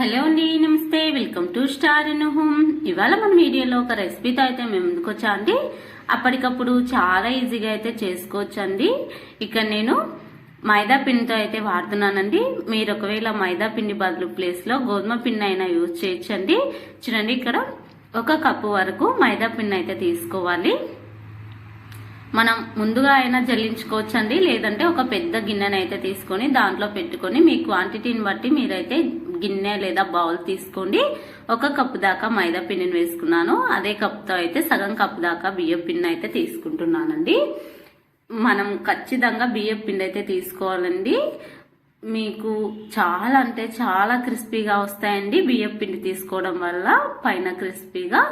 Hello అండి నమస్తే. Welcome to star in home ఇవాళ మన వీడియోలో ఒక రెసిపీతో అయితే మేము ముందుకు అండి? అప్పటికప్పుడు చాలా ఈజీగా అయితే చేసుకోవచ్చు అండి ఇక్కడ నేను మైదా పిండితో అయితే వాడుతున్నానండి. మీరు ఒకవేళ మైదా పిండి బదులు ప్లేస్లో గోధుమ పిండి అయినా యూజ్ చేయొచ్చండి. చూడండి ఇక్కడ ఒక కప్పు వరకు మైదా పిండి అయితే తీసుకోవాలి. మనం ముందుగా అయినా జల్లించుకోవచ్చండి. లేదంటే ఒక పెద్ద గిన్నెనైతే తీసుకొని దాంట్లో పెట్టుకొని మీ క్వాంటిటీని బట్టి మీరైతే గిన్నె లేదా బౌల్ తీసుకోండి. ఒక కప్పు దాకా మైదా పిండిని వేసుకున్నాను. అదే కప్తో అయితే సగం కప్పు దాకా బియ్యం పిండి అయితే తీసుకుంటున్నానండి. మనం ఖచ్చితంగా బియ్యం పిండి అయితే తీసుకోవాలండి. మీకు చాలా అంటే చాలా క్రిస్పీగా వస్తాయండి బియ్యం పిండి తీసుకోవడం వల్ల. పైన క్రిస్పీగా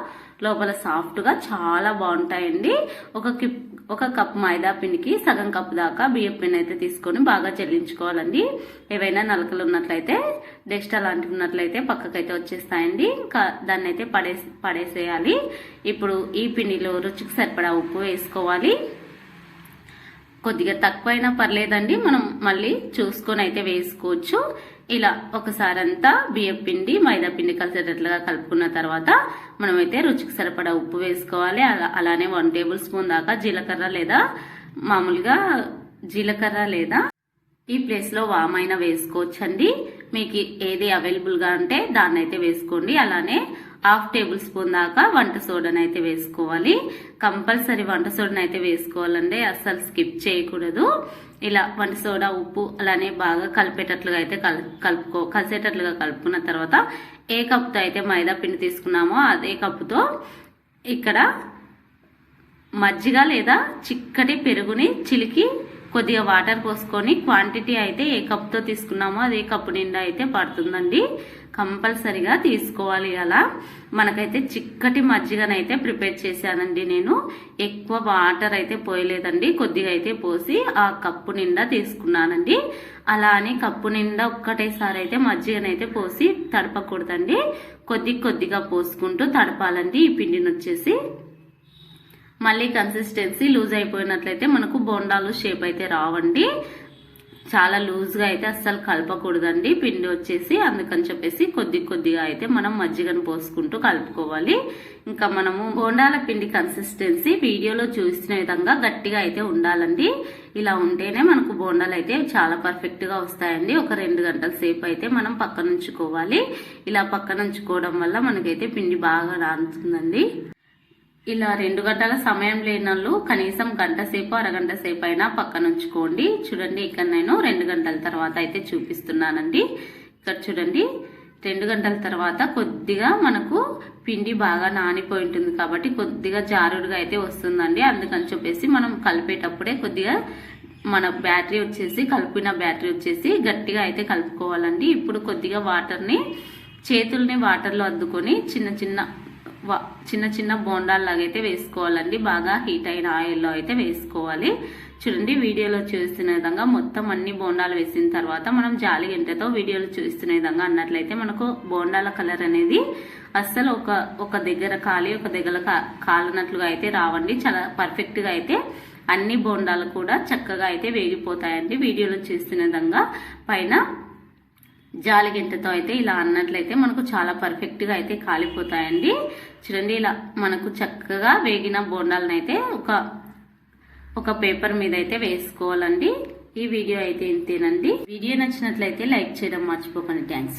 లోపల సాఫ్ట్గా చాలా బాగుంటాయండి. ఒక కిప్ ఒక కప్ మైదా పిండికి సగం కప్ దాకా బియ్యం పిండి అయితే తీసుకొని బాగా చెల్లించుకోవాలండి. ఏవైనా నలకలు ఉన్నట్లయితే డెస్ట్ అలాంటివి ఉన్నట్లయితే పక్కకైతే వచ్చేస్తాయండి. ఇంకా దాన్ని అయితే పడేసి పడేసేయాలి. ఇప్పుడు ఈ పిండిలో రుచికి సరిపడా ఉప్పు వేసుకోవాలి. కొద్దిగా తక్కువైనా పర్లేదండి. మనం మళ్ళీ చూసుకొని అయితే వేసుకోవచ్చు. ఇలా ఒకసారి అంతా బియ్యం పిండి మైదా పిండి కలిసేటట్లుగా కలుపుకున్న తర్వాత మనమైతే రుచికి సరిపడా ఉప్పు వేసుకోవాలి. అలా అలానే వన్ టేబుల్ స్పూన్ దాకా జీలకర్ర లేదా మామూలుగా జీలకర్ర లేదా ఈ ప్లేస్లో వామైనా వేసుకోవచ్చండి. మీకు ఏది అవైలబుల్గా ఉంటే దాన్ని అయితే వేసుకోండి. అలానే హాఫ్ టేబుల్ స్పూన్ దాకా వంట సోడాని అయితే వేసుకోవాలి. కంపల్సరీ వంట సోడాని అయితే వేసుకోవాలండి. అస్సలు స్కిప్ చేయకూడదు. ఇలా వంట సోడా ఉప్పు అలానే బాగా కలిపేటట్లుగా అయితే కలుపుకో కలిసేటట్లుగా కలుపుకున్న తర్వాత ఏ కప్పుతో అయితే మైదా పిండి తీసుకున్నామో అదే కప్పుతో ఇక్కడ మజ్జిగ లేదా చిక్కటి పెరుగుని చిలికి కొద్దిగా వాటర్ పోసుకొని క్వాంటిటీ అయితే ఏ కప్తో తీసుకున్నామో అదే కప్పు నిండా అయితే పడుతుందండి. కంపల్సరిగా తీసుకోవాలి అలా. మనకైతే చిక్కటి మజ్జిగనైతే ప్రిపేర్ చేశానండి నేను. ఎక్కువ వాటర్ అయితే పోయలేదండి. కొద్దిగా అయితే పోసి ఆ కప్పు నిండా తీసుకున్నానండి. అలా అని కప్పు నిండా ఒక్కటేసారి అయితే మజ్జిగనైతే పోసి తడపకూడదండి. కొద్ది కొద్దిగా పోసుకుంటూ తడపాలండి. ఈ పిండిని వచ్చేసి మళ్ళీ కన్సిస్టెన్సీ లూజ్ అయిపోయినట్లయితే మనకు బోండాలు షేప్ అయితే రావండి. చాలా లూజ్గా అయితే అస్సలు కలపకూడదండి. పిండి వచ్చేసి అందుకని చెప్పేసి కొద్ది కొద్దిగా అయితే మనం మజ్జిగను పోసుకుంటూ కలుపుకోవాలి. ఇంకా మనము బోండాల పిండి కన్సిస్టెన్సీ వీడియోలో చూసిన విధంగా గట్టిగా అయితే ఉండాలండి. ఇలా ఉంటేనే మనకు బోండాలు అయితే చాలా పర్ఫెక్ట్గా వస్తాయండి. ఒక రెండు గంటల సేపు అయితే మనం పక్కనుంచుకోవాలి. ఇలా పక్కనుంచుకోవడం వల్ల మనకైతే పిండి బాగా రాంచుతుందండి ఇలా రెండు గంటల సమయం లేనళ్ళు కనీసం గంట సేపు అరగంట సేపు అయినా పక్కన ఉంచుకోండి. చూడండి ఇక్కడ నేను రెండు గంటల తర్వాత అయితే చూపిస్తున్నానండి. ఇక్కడ చూడండి రెండు గంటల తర్వాత కొద్దిగా మనకు పిండి బాగా నానిపోయి ఉంటుంది కాబట్టి కొద్దిగా జారుడుగా అయితే వస్తుందండి. అందుకని చెప్పేసి మనం కలిపేటప్పుడే కొద్దిగా మన బ్యాటరీ వచ్చేసి కలిపిన బ్యాటరీ వచ్చేసి గట్టిగా అయితే కలుపుకోవాలండి. ఇప్పుడు కొద్దిగా వాటర్ని చేతుల్ని వాటర్లో అద్దుకొని చిన్న చిన్న చిన్న చిన్న బోండాల్లాగా అయితే వేసుకోవాలండి. బాగా హీట్ అయిన ఆయిల్లో అయితే వేసుకోవాలి. చూడండి వీడియోలో చూస్తున్న విధంగా మొత్తం అన్ని బోండాలు వేసిన తర్వాత మనం జాలి గంటతో వీడియోలో చూస్తున్న విధంగా అన్నట్లయితే మనకు బోండాల కలర్ అనేది అస్సలు ఒక ఒక దగ్గర కాలి ఒక దగ్గర కాలినట్లుగా అయితే రావండి. చాలా పర్ఫెక్ట్గా అయితే అన్ని బోండాలు కూడా చక్కగా అయితే వేగిపోతాయండి. వీడియోలో చూస్తున్న విధంగా పైన జాలిగింటతో అయితే ఇలా అన్నట్లయితే మనకు చాలా పర్ఫెక్ట్గా అయితే కాలిపోతాయండి. చూడండి ఇలా మనకు చక్కగా వేగిన బోండాలను అయితే ఒక ఒక పేపర్ మీద అయితే వేసుకోవాలండి. ఈ వీడియో అయితే ఇంతేనండి. వీడియో నచ్చినట్లయితే లైక్ చేయడం మర్చిపోకండి. థ్యాంక్స్.